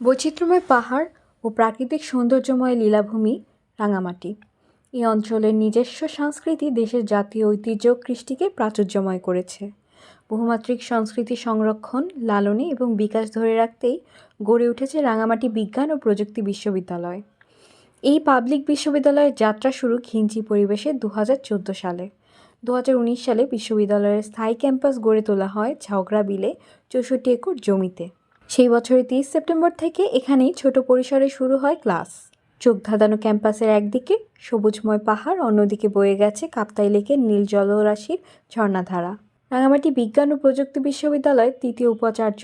বৈচিত্র্যময় পাহাড় ও প্রাকৃতিক সৌন্দর্যময় লীলাভূমি রাঙামাটি। এই অঞ্চলের নিজস্ব সংস্কৃতি দেশের জাতীয় ঐতিহ্য কৃষ্টিকে প্রাচুর্যময় করেছে। বহুমাত্রিক সংস্কৃতি সংরক্ষণ, লালনে এবং বিকাশ ধরে রাখতেই গড়ে উঠেছে রাঙামাটি বিজ্ঞান ও প্রযুক্তি বিশ্ববিদ্যালয়। এই পাবলিক বিশ্ববিদ্যালয়ের যাত্রা শুরু ঘিঞ্চি পরিবেশে দু হাজার চোদ্দ সালে। দু হাজার উনিশ সালে বিশ্ববিদ্যালয়ের স্থায়ী ক্যাম্পাস গড়ে তোলা হয় ঝাউগড়া বিলে, চৌষট্টি একর জমিতে। সেই বছরের তিরিশ সেপ্টেম্বর থেকে এখানেই ছোট পরিসরে শুরু হয় ক্লাস। চোখ ধাঁধানো ক্যাম্পাসের একদিকে সবুজময় পাহাড়, অন্যদিকে বয়ে গেছে কাপ্তাই লেকের নীল জলরাশির ঝর্ণাধারা। রাঙামাটি বিজ্ঞান ও প্রযুক্তি বিশ্ববিদ্যালয়ের তৃতীয় উপাচার্য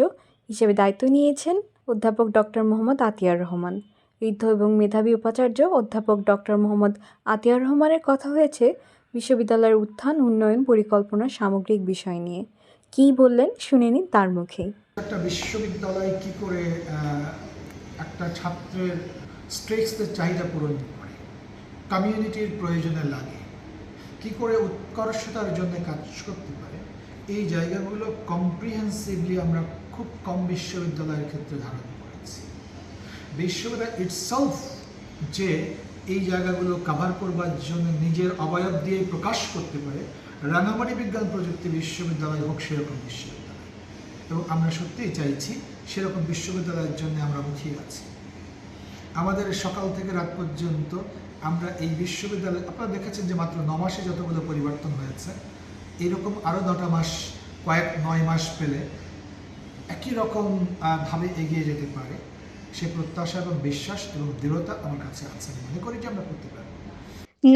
হিসেবে দায়িত্ব নিয়েছেন অধ্যাপক ডক্টর মোহাম্মদ আতিয়ার রহমান। ঋদ্ধ এবং মেধাবী উপাচার্য অধ্যাপক ডক্টর মোহাম্মদ আতিয়ার রহমানের কথা হয়েছে বিশ্ববিদ্যালয়ের উত্থান, উন্নয়ন পরিকল্পনা সামগ্রিক বিষয় নিয়ে। কী বললেন? শুনে নিন তার মুখেই। একটা বিশ্ববিদ্যালয় কি করে একটা ছাত্রের স্ট্রেক্সদের চাহিদা পূরণ করে? কমিউনিটির প্রয়োজনে লাগে। কি করে উৎকর্ষতার জন্য কাজ করতে পারে? এই জায়গাগুলো কম্প্রিহেন্সিভলি আমরা খুব কম বিশ্ববিদ্যালয়ের ক্ষেত্রে ধারণ করেছি। বিশ্ববিদ্যালয় ইটসেলফ যে এই জায়গাগুলো কভার করবার জন্য নিজের অবয়ব দিয়ে প্রকাশ করতে পারে রাঙামাটি বিজ্ঞান প্রযুক্তি বিশ্ববিদ্যালয় হোক সেরকম বিশ্ববিদ্যালয়। এবং আমরা সত্যিই চাইছি সেরকম বিশ্ববিদ্যালয়ের জন্য আমরা মুখিয়ে আছি। আমাদের সকাল থেকে রাত পর্যন্ত আমরা এই বিশ্ববিদ্যালয় আপনারা দেখেছেন যে মাত্র ন মাসে যতগুলো পরিবর্তন হয়েছে। এরকম আরও নটা মাস, কয়েক নয় মাস পেলে একই রকম ভাবে এগিয়ে যেতে পারে। সে প্রত্যাশা এবং বিশ্বাস এবং দৃঢ়তা আমার কাছে আছে। আমি মনে করি যে আমরা করতে পারব।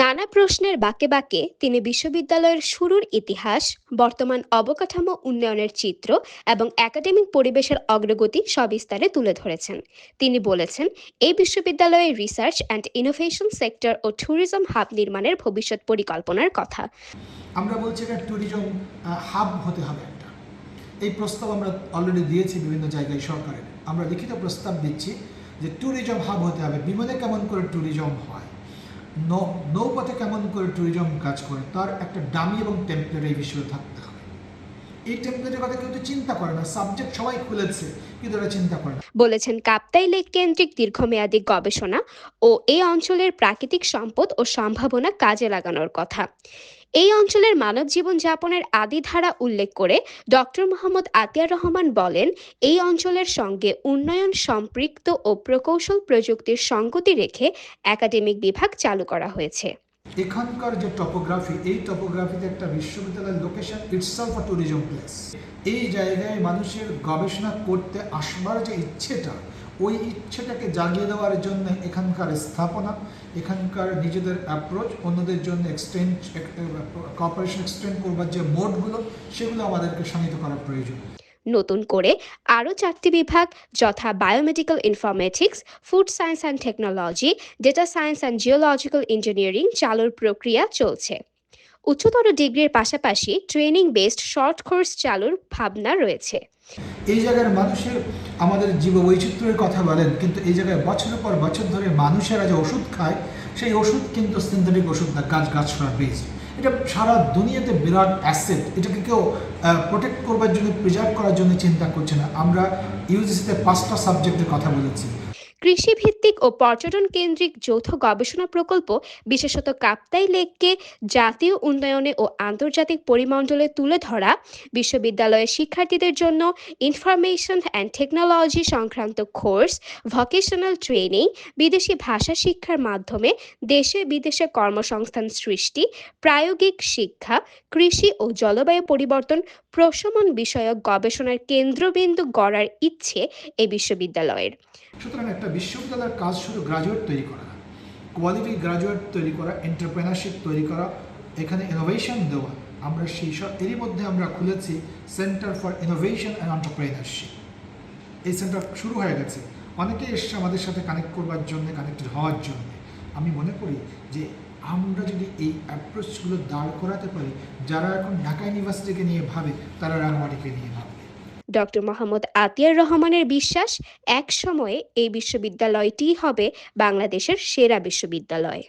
নানা প্রশ্নের বাঁকে বাঁকে তিনি বিশ্ববিদ্যালয়ের শুরুর ইতিহাস বর্তমান অবকাঠামো উন্নয়নের চিত্র এবং একাডেমিক পরিবেশের অগ্রগতি সবিস্তারে তুলে ধরেছেন। তিনি বলেছেন এই বিশ্ববিদ্যালয়ে রিসার্চ অ্যান্ড ইনোভেশন সেক্টর ও ট্যুরিজম হাব নির্মাণের ভবিষ্যৎ পরিকল্পনার কথা। আমরা বলছি এটা ট্যুরিজম হাব হতে হবে একটা। এই প্রস্তাব আমরা অলরেডি দিয়েছি বিভিন্ন জায়গায় সরকারের। আমরা লিখিত প্রস্তাব দিচ্ছি যে ট্যুরিজম হাব হতে হবে। বিমানে কেমন করে ট্যুরিজম হয়? নৌপথে কেমন করে ট্যুরিজম কাজ করে? তার একটা ডামি এবং টেম্পলেট এই বিষয়ে থাকতে হবে। এই টেম্পলেটের কথা কেউ তো চিন্তা করে না। সাবজেক্ট সবাই খুলেছে, কিন্তু বলেছেন কাপ্তাই লেক কেন্দ্রিক দীর্ঘমেয়াদী গবেষণা ও এই অঞ্চলের প্রাকৃতিক সম্পদ ও সম্ভাবনা কাজে লাগানোর কথা। এই অঞ্চলের মানব জীবন যাপনের আদি ধারা উল্লেখ করে ডক্টর মোহাম্মদ আতিয়ার রহমান বলেন, এই অঞ্চলের সঙ্গে উন্নয়ন সম্পৃক্ত ও প্রকৌশল প্রযুক্তির সঙ্গতি রেখে একাডেমিক বিভাগ চালু করা হয়েছে। এখানকার যে টপোগ্রাফি এই টপোগ্রাফিতে একটা বিশ্ববিদ্যালয়ের location itself a tourism place এই জায়গায় মানুষের গবেষণা করতে আসবার যে ইচ্ছেটা ওই ইচ্ছেটাকে জাগিয়ে দেওয়ার জন্য এখানকার স্থাপনা, এখানকার নিজেদের অ্যাপ্রোচ অন্যদের জন্য এক্সটেন্ড কপারেশন এক্সটেন্ড করবার যে মোডগুলো, সেগুলো আমাদেরকে শানিত করা প্রয়োজন। নতুন করে আরও চারটি বিভাগ, যথা biomedical informatics food science and technology data science and geological engineering চালুর প্রক্রিয়া চলছে। উচ্চতর ডিগ্রির পাশাপাশি ট্রেনিং বেসড শর্ট কোর্স চালুর ভাবনা রয়েছে। এই জায়গার মানুষের আমাদের জীব বৈচিত্র্যের কথা বলেন, কিন্তু এই জায়গায় বছরের পর বছর ধরে মানুষেরা যে ওষুধ খায়, সেই ওষুধ কিন্তু সিনথেটিক ওষুধ না, গাছ গাছড়া বেস এটা সারা দুনিয়াতে বিরাট অ্যাসেট এটাকে কেউ প্রোটেক্ট করবার জন্য প্রিজার্ভ করার জন্য চিন্তা করছে না। আমরা ইউজিসিতে পাঁচটা সাবজেক্টের কথা বলেছি। কৃষিভিত্তিক ও পর্যটন কেন্দ্রিক যৌথ গবেষণা প্রকল্প, বিশেষত কাপ্তাই লেককে জাতীয় উন্নয়নে ও আন্তর্জাতিক পরিমণ্ডলে তুলে ধরা, বিশ্ববিদ্যালয়ের শিক্ষার্থীদের জন্য ইনফরমেশন অ্যান্ড টেকনোলজি সংক্রান্ত কোর্স, ভকেশনাল ট্রেনিং, বিদেশি ভাষা শিক্ষার মাধ্যমে দেশে বিদেশে কর্মসংস্থান সৃষ্টি, প্রায়োগিক শিক্ষা, কৃষি ও জলবায়ু পরিবর্তন প্রশমন বিষয়ক গবেষণার কেন্দ্রবিন্দু গড়ার ইচ্ছে এই বিশ্ববিদ্যালয়ের। সুতরাং একটা বিশ্ববিদ্যালয়ের কাজ শুধু গ্রাজুয়েট তৈরি করা। কোয়ালিটি গ্রাজুয়েট তৈরি করা এন্টারপ্রেনারশিপ তৈরি করা, এখানে ইনোভেশন দেওয়া। আমরা সেই সব, এরই মধ্যে আমরা খুলেছি centre for innovation and entrepreneurship এই সেন্টার শুরু হয়ে গেছে। অনেকেই এসছে আমাদের সাথে কানেক্ট করবার জন্য কানেক্টেড হওয়ার জন্য। আমি মনে করি যে আমরা যদি এই অ্যাপ্রোচগুলো দাঁড় করাতে পারি, যারা এখন ঢাকা ইউনিভার্সিটিকে নিয়ে ভাবে, তারা রাঙামাটিকে নিয়ে ভাবে। ডক্টর মোহাম্মদ আতিয়ার রহমানের বিশ্বাস এক সময়ে এই বিশ্ববিদ্যালয়টিই হবে বাংলাদেশের সেরা বিশ্ববিদ্যালয়।